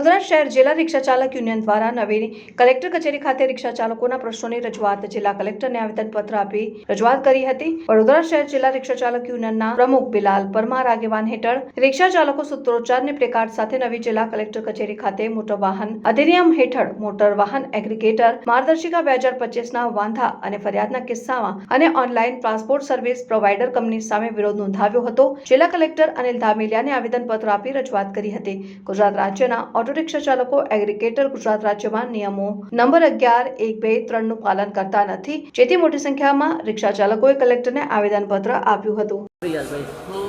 વડોદરા શહેર જિલ્લા રિક્ષા ચાલક યુનિયન દ્વારા નવી કલેક્ટર કચેરી ખાતે રિક્ષા ચાલકોના પ્રશ્નોની રજૂઆત જિલ્લા કલેક્ટરને આવેદનપત્ર આપી રજૂઆત કરી હતી. વડોદરા શહેર જિલ્લા રિક્ષા ચાલક યુનિયનના પ્રમુખ બિલાલ પરમાર આગેવાન હેઠળ રિક્ષા ચાલકો સૂત્રોચ્ચારની પ્લેકાર્ડ સાથે નવી જિલ્લા કલેક્ટર કચેરી ખાતે મોટર વાહન અધિનિયમ હેઠળ મોટર વાહન એગ્રીગેટર, માર્ગદર્શિકા બે હજાર પચીસના વાંધા અને ફરિયાદના કિસ્સામાં અને online transport service provider company સામે વિરોધ નોંધાવ્યો હતો. જિલ્લા કલેક્ટર અનિલ ધામેલિયાને આવેદનપત્ર આપી રજૂઆત કરી હતી. ગુજરાત રાજ્યના ઓટો રિક્ષા ચાલકો એગ્રીગેટર ગુજરાત રાજ્યમાં નિયમો નંબર અગિયાર એક બે ત્રણનું પાલન કરતા નથી. જેથી મોટી સંખ્યામાં રિક્ષા ચાલકોએ કલેક્ટરને આવેદનપત્ર આપ્યું હતું. રિયાઝભાઈ તો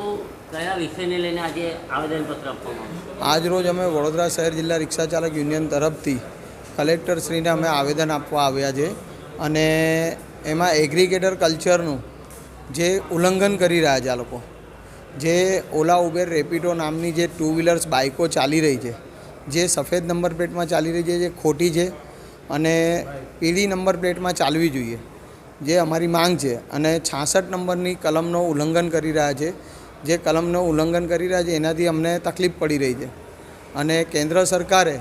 કયા વિષયને લઈને આજે આવેદનપત્ર આપવામાં આવ્યું આજ રોજ અમે વડોદરા શહેર જિલ્લા રિક્ષા ચાલક યુનિયન તરફથી કલેક્ટરશ્રીને અમે આવેદન આપવા આવ્યા છે અને એમાં એગ્રીગેટર કલ્ચરનું જે ઉલ્લંઘન કરી રહ્યા છે આ લોકો જે ઓલા ઉબેર રેપિડો નામની જે ટુ વ્હીલર્સ બાઇકો ચાલી રહી છે જે સફેદ નંબર પ્લેટમાં ચાલી રહી છે, જે ખોટી છે અને પીળી નંબર પ્લેટમાં ચાલવી જોઈએ, જે અમારી માંગ છે. અને છાસઠ નંબરની કલમનો ઉલ્લંઘન કરી રહ્યા છે. જે કલમનો ઉલ્લંઘન કરી રહ્યા છે, એનાથી અમને તકલીફ પડી રહી છે. અને કેન્દ્ર સરકારે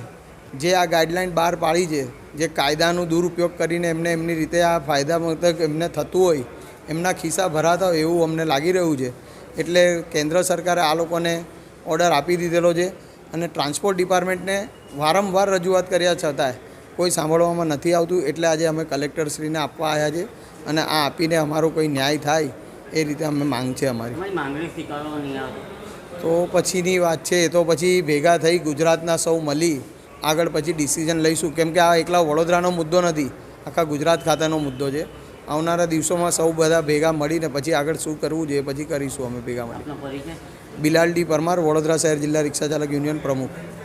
જે આ ગાઈડલાઇન બહાર પાડી છે, જે કાયદાનો દુરુપયોગ કરીને એમને એમની રીતે આ ફાયદા મતલબ એમને થતું હોય, એમના ખિસ્સા ભરાતા હોય એવું અમને લાગી રહ્યું છે. એટલે કેન્દ્ર સરકારે આ લોકોને ઓર્ડર આપી દીધેલો છે. અને ટ્રાન્સપોર્ટ ડિપાર્ટમેન્ટને વારંવાર રજૂઆત કર્યા છતાંય કોઈ સાંભળવામાં નથી આવતું એટલે આજે અમે કલેક્ટરશ્રીને આપવા આવ્યા છે અને આ આપીને અમારો કોઈ ન્યાય થાય એ રીતે અમે માંગ છે અમારી. તો પછીની વાત છે તો પછી ભેગા થઈ ગુજરાતના સૌ મળી આગળ પછી ડિસિઝન લઈશું. કેમ કે આ એકલા વડોદરાનો મુદ્દો નથી આખા ગુજરાત ખાતાનો મુદ્દો છે. આવનારા દિવસોમાં સૌ બધા ભેગા મળીને પછી આગળ શું કરવું જોઈએ પછી કરીશું અમે ભેગા મળી પરિચય પરમાર વડોદરા શહેર જિલ્લા રિક્ષા યુનિયન પ્રમુખ.